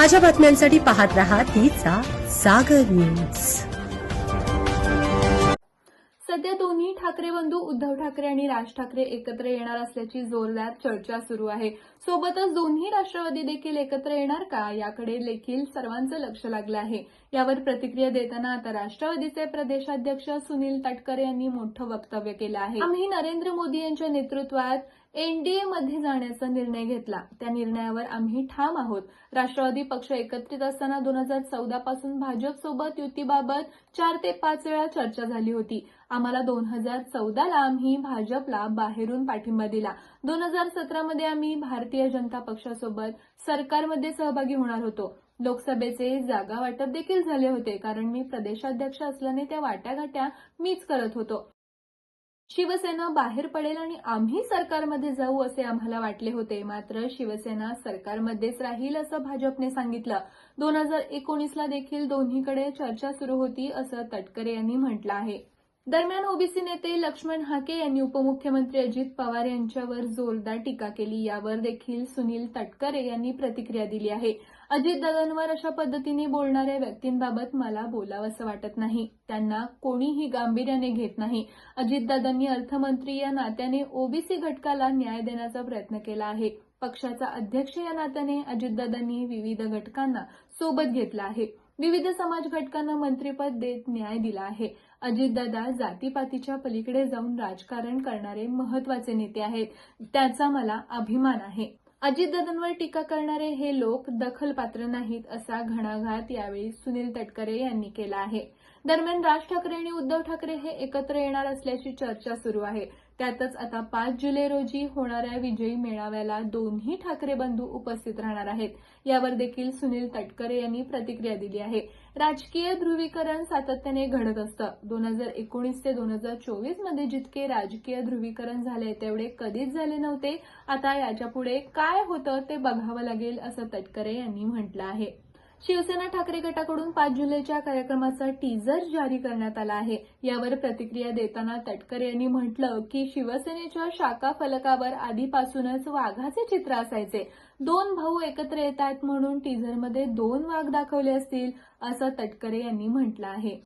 ताज्या बातम्यांसाठी पाहत रहा तिचा सागर न्यूज. सध्या दोन्ही ठाकरे बंधू उद्धव ठाकरे आणि राज ठाकरे एकत्र येणार असल्याची जोरदार चर्चा सुरू आहे. सोबतच दोन्ही राष्ट्रवादी देखील एकत्र येणार का याकडे देखील सर्वांचं लक्ष लागलं आहे. यावर प्रतिक्रिया देताना आता राष्ट्रवादीचे प्रदेशाध्यक्ष सुनील तटकरे यांनी मोठं वक्तव्य केलं आहे. आम्ही नरेंद्र मोदी यांच्या नेतृत्वात एनडीए मध्ये जाण्याचा निर्णय घेतला. त्या निर्णयावर आम्ही ठाम आहोत. राष्ट्रवादी पक्ष एकत्रित असताना दोन हजार चौदा पासून भाजपसोबत युतीबाबत चार ते पाच वेळा चर्चा झाली होती. आम्हाला दोन हजार चौदाला आम्ही भाजपला बाहेरून पाठिंबा दिला. दोन हजार सतरामध्ये आम्ही भारतीय जनता पक्षासोबत सरकारमध्ये सहभागी होणार होतो. लोकसभेचे जागा वाटप देखील झाले होते कारण मी प्रदेशाध्यक्ष असल्याने त्या वाट्याघाट्या मीच करत होतो. शिवसेना बाहेर पडेल आणि आम्ही सरकारमध्ये जाऊ असे आम्हाला वाटले होते. मात्र शिवसेना सरकारमध्येच राहील असं भाजपने सांगितलं. दोन हजार एकोणीसला देखील दोन्हीकडे चर्चा सुरू होती असं तटकरे यांनी म्हटलं आहे. दरम्यान ओबीसी नेते लक्ष्मण हाके यांनी उपमुख्यमंत्री अजित पवार यांच्यावर जोरदार टीका केली. यावर देखील सुनील तटकरे यांनी प्रतिक्रिया दिली आहे. अजित दादांवर अशा पद्धतीने बोलणाऱ्या व्यक्तींबाबत मला बोलावंसं वाटत नाही. त्यांना कोणीही गांभीर्याने घेत नाही. अजितदादांनी अर्थमंत्री या नात्याने ओबीसी घटकाला न्याय देण्याचा प्रयत्न केला आहे. पक्षाचा अध्यक्ष या नात्याने अजितदादांनी विविध घटकांना सोबत घेतला आहे. विविध समाज घटकांना मंत्रीपद देत न्याय दिला आहे. अजितदादा जातीपातीच्या पलीकडे जाऊन राजकारण करणारे महत्त्वाचे नेते आहेत. त्याचा मला अभिमान आहे. अजितदादांवर टीका करणारे हे लोक दखलपात्र नाहीत असा घणाघात यावेळी सुनील तटकरे यांनी केला आहे. दरम्यान राज ठाकरे आणि उद्धव ठाकरे हे एकत्र येणार असल्याची चर्चा सुरू आहे. त्यातच आता पाच जुलै रोजी होणाऱ्या विजयी मेळाव्याला दोन्ही ठाकरे बंधू उपस्थित राहणार आहेत. यावर देखील सुनील तटकरे यांनी प्रतिक्रिया दिली आहे. राजकीय ध्रुवीकरण सातत्याने घडत असतं. दोन हजार एकोणीस ते दोन हजार चोवीसमध्ये जितके राजकीय ध्रुवीकरण झाले तेवढे कधीच झाले नव्हते. आता याच्यापुढे काय होतं ते बघावं लागेल असं तटकरे यांनी म्हटलं आहे. शिवसेना ठाकरे गटाकडून पाच जुलैच्या कार्यक्रमाचा टीजर जारी करण्यात आला आहे. यावर प्रतिक्रिया देताना तटकरे यांनी म्हटलं की शिवसेनेच्या शाखा फलकावर आधीपासूनच वाघाचे चित्र असायचे. दोन भाऊ एकत्र येत आहेत म्हणून टीझरमध्ये दोन वाघ दाखवले असतील असं तटकरे यांनी म्हटलं आहे.